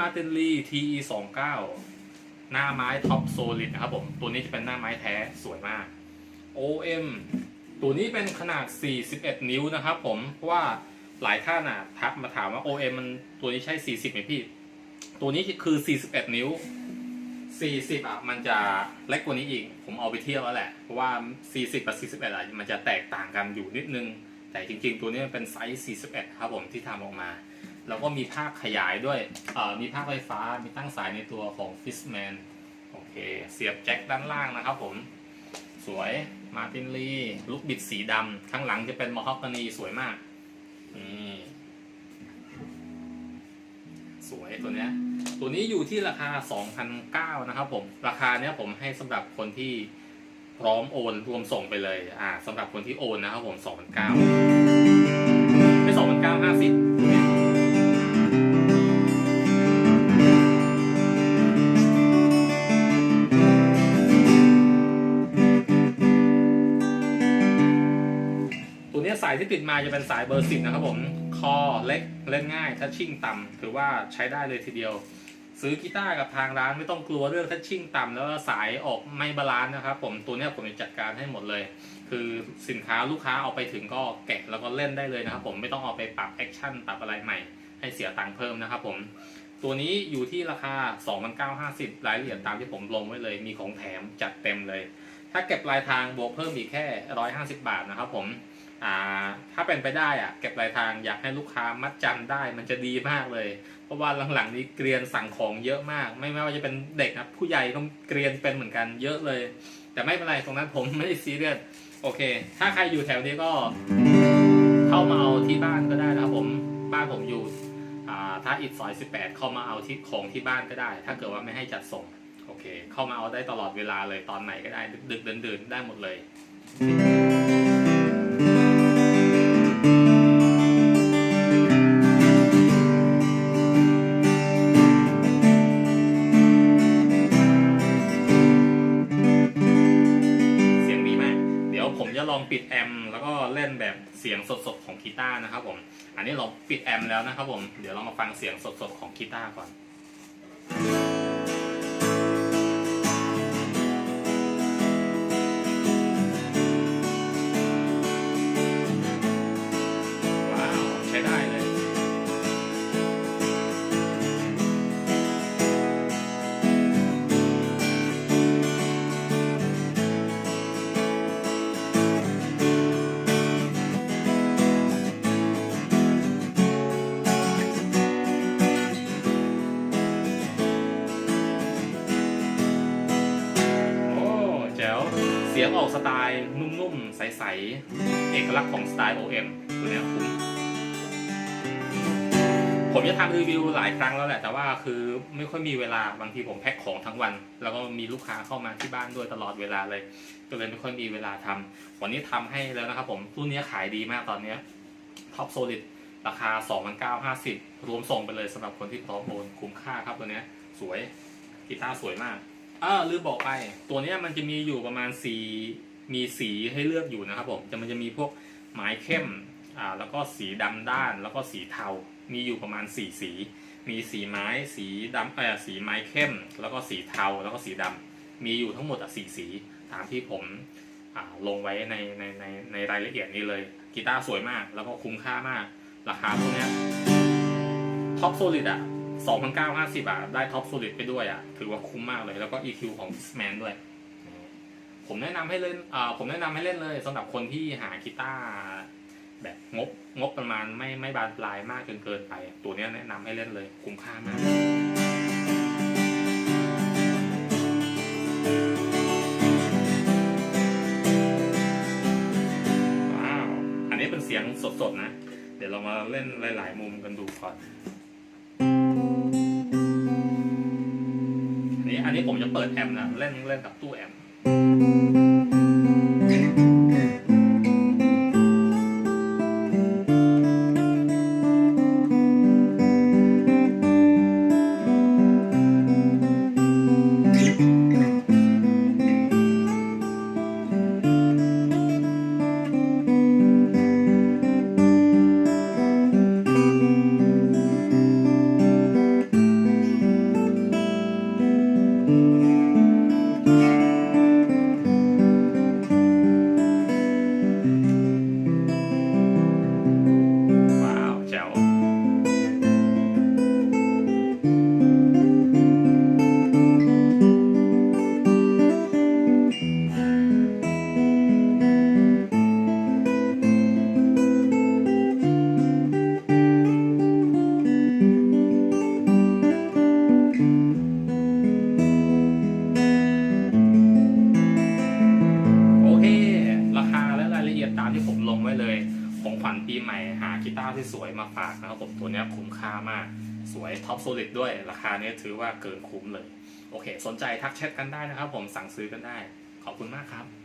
มาตินลี TE 2 9หน้าไม้ท็อปโซลิดนะครับผม ตัวนี้จะเป็นหน้าไม้แท้สวยมาก OM ตัวนี้เป็นขนาด 41 นิ้วนะครับผม เพราะว่าหลายท่านอะทักมาถามว่า OM มันตัวนี้ใช่ 40ไหมพี่ ตัวนี้คือ 41 นิ้ว 40 อะ มันจะเล็กกว่านี้อีก ผมเอาไปเทียบแล้วแหละ เพราะว่า 40 กับ 41อะมันจะแตกต่างกันอยู่นิดนึง แต่จริงๆ ตัวนี้มันเป็นไซส์ 41 ครับผมที่ทำออกมา แล้วก็มีภาคขยายด้วยมีภาคไฟฟ้า มีตั้งสายในตัวของ Fishman โอเค เสียบแจ็คด้านล่างนะครับผม สวยมาตินลีลูกบิดสีดำข้างหลังจะเป็นมอฮอกกานีสวยมากนี่สวยตัวเนี้ย ตัวนี้อยู่ที่ราคา 2,009นะครับผม ราคาเนี้ยผมให้สำหรับคนที่พร้อมโอนรวมส่งไปเลย อ่าสำหรับคนที่โอนนะครับผม2,009 ตัวนี้สายที่ติดมาจะเป็นสายเบอร์สิบนะครับผม คอเล็กเล่นง่ายทัชชิ่งต่ำถือว่าใช้ได้เลยทีเดียว ซื้อกีตาร์กับทางร้านไม่ต้องกลัวเรื่องทัชชิ่งต่ำแล้วสายออกไม่บาลานซ์นะครับผมตัวนี้ผมจะจัดการให้หมดเลย คือสินค้าลูกค้าเอาไปถึงก็แกะแล้วก็เล่นได้เลยนะครับผมไม่ต้องเอาไปปรับแอคชั่นปรับอะไรใหม่ ให้เสียตังค์เพิ่มนะครับผมตัวนี้อยู่ที่ราคา 2,950 รายละเอียดตามที่ผมลงไว้เลย มีของแถมจัดเต็มเลย ถ้าเก็บปลายทางบวกเพิ่มอีกแค่ 150 บาทนะครับผม อ่าถ้าเป็นไปได้อะเก็บปลายทางอยากให้ลูกค้ามัดจำได้มันจะดีมากเลย เพราะว่าหลังๆนี้เกรียนสั่งของเยอะมาก ไม่ไม่ว่าจะเป็นเด็กนะผู้ใหญ่ต้องเกรียนเป็นเหมือนกันเยอะเลย แต่ไม่เป็นไรตรงนั้นผมไม่ได้ซีเรียสโอเค ถ้าใครอยู่แถวนี้ก็เข้ามาเอาที่บ้านก็ได้นะผมบ้านผมอยู่อ่าถ้าอิดซอย 18 เข้ามาเอาที่ของที่บ้านก็ได้ ถ้าเกิดว่าไม่ให้จัดส่งโอเค เข้ามาเอาได้ตลอดเวลาเลยตอนไหนก็ได้ดึกๆเดินๆได้หมดเลย จะลองปิดแอมแล้วก็เล่นแบบเสียงสดๆของกีตาร์นะครับผม อันนี้เราปิดแอมแล้วนะครับผม เดี๋ยวเรามาฟังเสียงสดๆของกีตาร์ก่อน งออกสไตล์นุ่มๆ ใส ๆ เอกลักษณ์ของสไตล์ OM ตัวนี้คุ้มผมจะทำรีวิวหลายครั้งแล้วแหละ แต่ว่าคือไม่ค่อยมีเวลาบางทีผมแพ็คของทั้งวัน แล้วก็มีลูกค้าเข้ามาที่บ้านด้วยตลอดเวลาเลย ก็เลยไม่ค่อยมีเวลาทำวันนี้ทำให้แล้วนะครับผมรุ่นนี้ขายดีมากตอนเนี้ท็อปโซลิดราคา 2,950 รวมส่งไปเลยสำหรับคนที่พร้อมโอนคุ้มค่าครับตัวนี้สวยกีตาร์สวยมาก เออลืมบอกไป ตัวเนี้ยมันจะมีอยู่ประมาณสีมีสีให้เลือกอยู่นะครับผมจะมันจะมีพวกไม้เข้มอ่าแล้วก็สีดำด้าน แล้วก็สีเทา มีอยู่ประมาณสีสี มีสีไม้ สีดำเออสีไม้เข้ม แล้วก็สีเทาแล้วก็สีดำมีอยู่ทั้งหมดอะสีสีตามที่ผมอ่าลงไว้ในในในในรายละเอียดนี้เลยกีตาร์สวยมาก แล้วก็คุ้มค่ามาก ราคาพวกเนี้ยท็อปโซลิดอะ 2,950บาทได้ท็อปโซลิดไปด้วยอะ ถือว่าคุ้มมากเลย แล้วก็ EQ ของ Fishman ด้วย ผมแนะนำให้เล่นอ่าผมแนะนำให้เล่นเลยสำหรับคนที่หากีตาร์แบบงบงบประมาณไม่ไม่บานปลายมากจนเกินไป ตัวนี้แนะนำให้เล่นเลย คุ้มค่ามากว้าว อันนี้เป็นเสียงสดๆนะ เดี๋ยวเรามาเล่นหลาย ๆ มุมกันดูก่อน อันนี้อันนี้ผมจะเปิดแอมนะ เล่นเล่นกับตู้แอม ยของขวัญปีใหม่หากีตาร์ที่สวยมาฝากนะครับผมตัวนี้คุ้มค่ามากสวยท็อปโซลิดด้วยราคาเนี้ยถือว่าเกินคุ้มเลย โอเค สนใจทักแชทกันได้นะครับผมสั่งซื้อกันได้ ขอบคุณมากครับ